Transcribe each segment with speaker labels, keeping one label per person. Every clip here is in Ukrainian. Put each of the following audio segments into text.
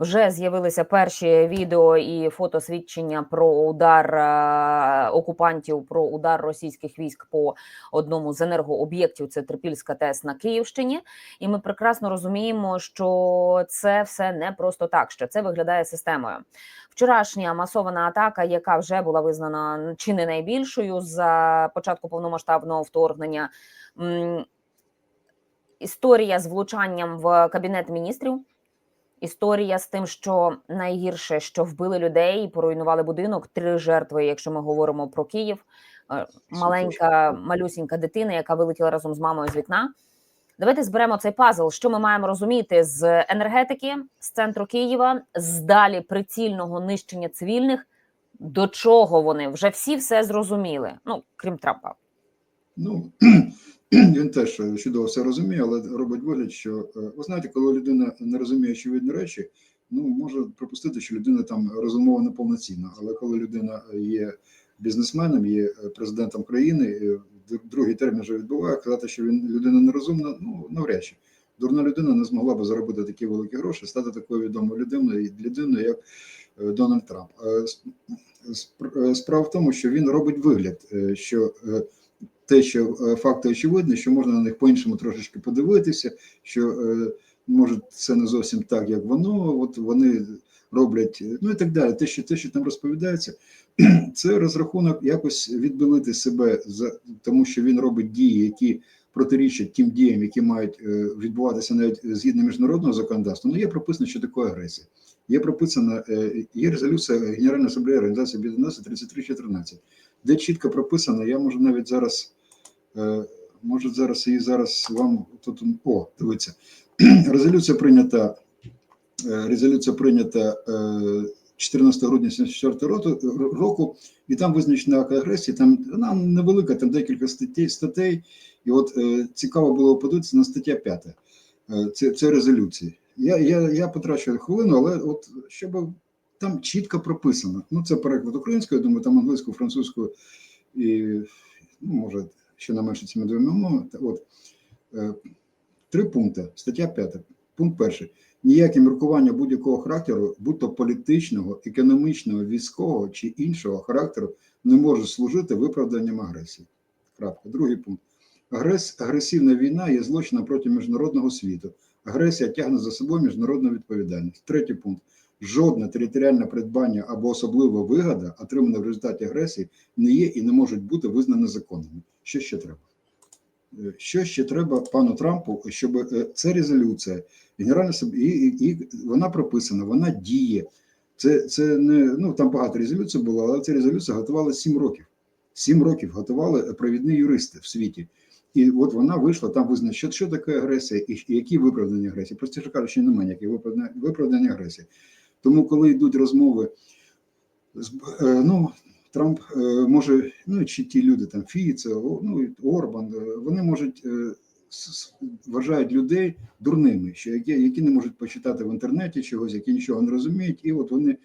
Speaker 1: Вже з'явилися перші відео і фотосвідчення про удар е, окупантів, про удар російських військ по одному з енергооб'єктів. Це Трипільська ТЕС на Київщині. І ми прекрасно розуміємо, що це все не просто так, що це виглядає системою. Вчорашня масована атака, яка вже була визнана чи не найбільшою за початку повномасштабного вторгнення. Історія з влучанням в кабінет міністрів. Історія з тим, що найгірше, що вбили людей, і поруйнували будинок. Три жертви, якщо ми говоримо про Київ, Е, маленька малюсінька дитина, яка вилетіла разом з мамою з вікна. Давайте зберемо цей пазл. Що ми маємо розуміти з енергетики, з центру Києва, з далі прицільного нищення цивільних. До чого вони вже всі все зрозуміли? Ну крім Трампа.
Speaker 2: Ну він теж е, чудово все розуміє, але робить вигляд, що е, ви знаєте, коли людина не розуміє очевидні речі, ну може припустити, що людина там розумова неповноцінна. Але коли людина є бізнесменом, є е, президентом країни, е, другий термін вже відбуває, казати, що він людина нерозумна, ну навряд чи. Дурна людина не змогла би заробити такі великі гроші, стати такою відомою людиною, людиною як е, Дональд Трамп. Е, е, Справа в тому, що він робить вигляд, е, що е, те, що е, факти очевидні, що можна на них по-іншому трошечки подивитися, що е, може це не зовсім так, як воно. От вони роблять, ну і так далі. Те, що те, що там розповідається, це розрахунок якось відбілити себе за тому, що він робить дії, які протирічать тим діям, які мають е, відбуватися навіть згідно міжнародного законодавства. Ну є прописано, що таке агресія. Є прописана є резолюція Генеральної асамблеї Організації Націй 3314, де чітко прописано, я можу навіть зараз. Е, Може, зараз і зараз вам тут о, дивіться. Резолюція прийнята. е, Резолюція прийнята е, 14 грудня 74 року, і там визначена акт агресії. Там вона невелика, там декілька статей, статей. І от е, цікаво було подивитися на стаття 5 е, це, це резолюції. Я, я, я потрачу хвилину, але от щоб там чітко прописано. Ну, це переклад українською, я думаю, там англійською, французькою і ну, може ще не менше цими двома мовами. От е, три пункти. Стаття 5. Пункт перший. Ніяке міркування будь-якого характеру, будь то політичного, економічного, військового чи іншого характеру, не може служити виправданням агресії. Крапка. Другий пункт. Агрес, агресивна війна є злочином проти міжнародного світу. Агресія тягне за собою міжнародну відповідальність. Третій пункт. Жодне територіальне придбання або особлива вигода, отримана в результаті агресії, не є і не можуть бути визнані законними. Що ще треба? Е, Що ще треба пану Трампу, щоб е, це резолюція, Генеральна і, і, і вона прописана, вона діє. Це, це не ну там багато резолюцій було, але ця резолюція готувала сім років. Сім років готували провідні юристи в світі. І от вона вийшла там визнає, що, що таке агресія і, які виправдані агресії. Простіше кажучи, немає ніяких виправдань агресії. Тому, коли йдуть розмови, е, ну Трамп е, може, ну чи ті люди там Фіце, ну Орбан, е, вони можуть вважають людей дурними, що які, які не можуть почитати в інтернеті чогось, які нічого не розуміють, і от вони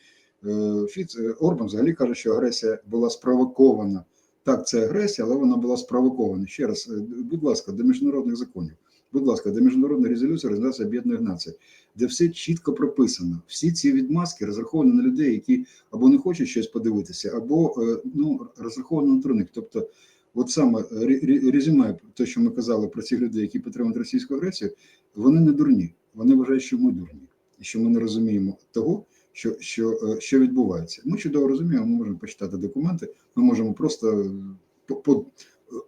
Speaker 2: Фіц Орбан взагалі каже, що агресія була спровокована. Так, це агресія, але вона була спровокована. Ще раз, будь ласка, до міжнародних законів. Будь ласка, до міжнародної резолюції Організації Об'єднаних Націй, де все чітко прописано. Всі ці відмазки розраховані на людей, які або не хочуть щось подивитися, або е, ну розраховані на турник. Тобто, от саме е, ре- ре- резюме, те, що ми казали про цих людей, які підтримують російську агресію, вони не дурні. Вони вважають, що ми дурні, і що ми не розуміємо того, що, що, е, що відбувається. Ми чудово розуміємо, ми можемо почитати документи, ми можемо просто по,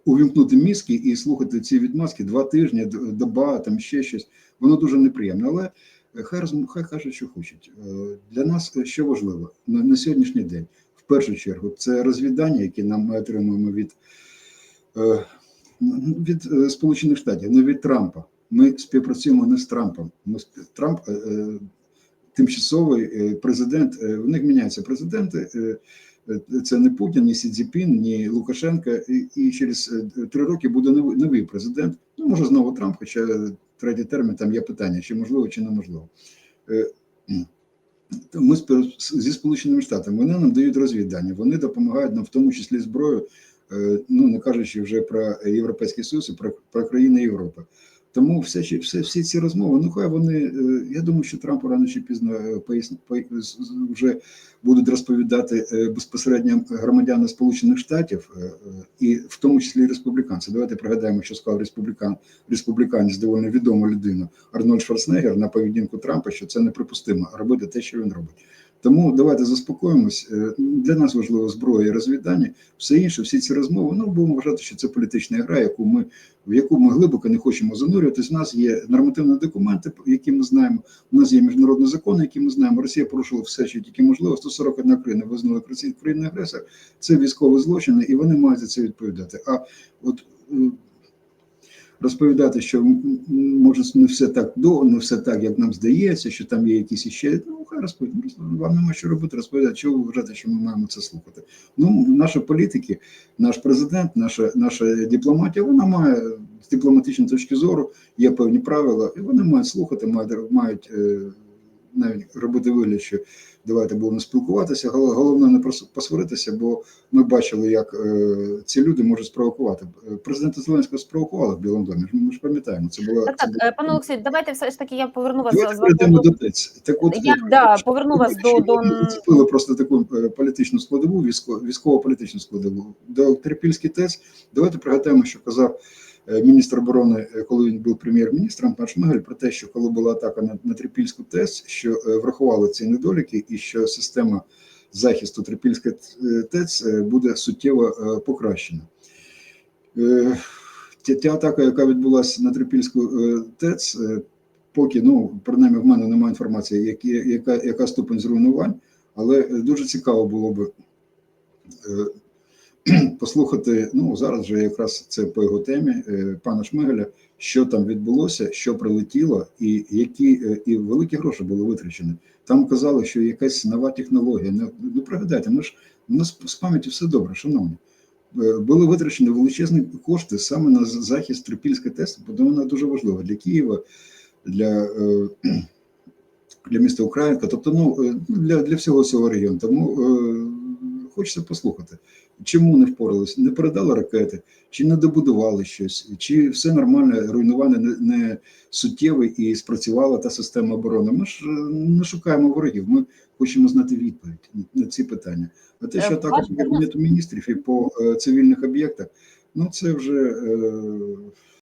Speaker 2: увімкнути мізки і слухати ці відмазки два тижні, доба, там ще щось. Воно дуже неприємно. Але е, хай розм- хай кажуть, що хочуть. Е, Для нас е, що важливо на, на сьогоднішній день, в першу чергу, це розвідання, які нам ми отримуємо від, від Сполучених Штатів, не від Трампа. Ми співпрацюємо не з Трампом. Ми спів- Трамп тимчасовий президент. В них міняються президенти. Е, Це не Путін, ні Сі Цзіпін, ні Лукашенка. І, і через е, три роки буде новий, новий президент. Ну може знову Трамп, хоча третій термін там є питання, чи можливо, чи неможливо. Е, Ми зі Сполученими Штатами вони нам дають розвідання, вони допомагають нам, в тому числі зброю, ну не кажучи вже про Європейський Союз, і про, про країни Європи. Тому все, все, всі ці розмови, ну хай вони, е, я думаю, що Трампу рано чи пізно е, поясн- пояс- з- з- вже будуть розповідати е, безпосередньо громадяни Сполучених Штатів, і в тому числі республіканці. Давайте пригадаємо, що сказав республікан, республіканець, доволі відома людина Арнольд Шварценеггер на поведінку Трампа, що це неприпустимо робити те, що він робить. Тому давайте заспокоїмось. Е, Для нас важливо зброя і розвідання. Все інше, всі ці розмови, ну будемо вважати, що це політична гра, яку ми в яку ми глибоко не хочемо занурюватись. У нас є нормативні документи, які ми знаємо. У нас є міжнародні закони, які ми знаємо. Росія порушила все, що тільки можливо. 141 країна визнала Росію агресор. Це військові злочини, і вони мають за це відповідати. А от е, розповідати, що може не все так до, не все так, як нам здається, що там є якісь іще. Ну хай розповідь, Вам нема що робити, розповідати, чого ви вважаєте, що ми маємо це слухати. Ну, наші політики, наш президент, наша наша дипломатія, вона має з дипломатичної точки зору є певні правила, і вони мають слухати, мають мають е, навіть робити вигляд, що давайте будемо спілкуватися. Гол- Головне не посваритися, бо ми бачили, як е, ці люди можуть спровокувати. Е, Президента Зеленського спровокували в Білому домі. Ми ж пам'ятаємо, це була
Speaker 1: Так,
Speaker 2: це
Speaker 1: так,
Speaker 2: була-
Speaker 1: е, пане Олексію, давайте все ж таки я поверну вас
Speaker 2: Давайте
Speaker 1: з
Speaker 2: перейдемо до ТЕЦ. Так от
Speaker 1: Я, да, поверну вас до- до-
Speaker 2: зацепили просто таку політичну складову, військово, військово-політичну складову. До Терпільський ТЕЦ. Давайте пригадаємо, що казав міністр оборони, е, коли він був прем'єр-міністром, пан Шмигаль, про те, що коли була атака на, на Трипільську ТЕЦ, що е, врахували ці недоліки, і що система захисту Трипільської е, ТЕЦ е, буде суттєво е, покращена. Е, Ця, атака, яка відбулася на Трипільську е, ТЕЦ, е, поки ну принаймні в мене немає інформації, які, яка, яка ступень зруйнувань, але е, дуже цікаво було е, послухати. Ну зараз вже якраз це по його темі е, пана Шмигаля, що там відбулося, що прилетіло, і які е, і великі гроші були витрачені. Там казали, що якась нова технологія. Ну, пригадайте, ми ж у нас з пам'яті все добре, шановні. Е, Були витрачені величезні кошти саме на захист Трипільської ТЕС, бо вона дуже важлива для Києва, для, для міста Українка, тобто ну, для, для всього цього регіону. Тому хочеться послухати, чому не впоралися, не передали ракети, чи не добудували щось, чи все нормально, руйнування не, не суттєве і спрацювала та система оборони. Ми ж е, не шукаємо ворогів, ми хочемо знати відповідь на ці питання. А те,
Speaker 1: Е,
Speaker 2: що атака
Speaker 1: ваш
Speaker 2: по кабінету міністрів і по е, цивільних об'єктах, ну це вже. Е,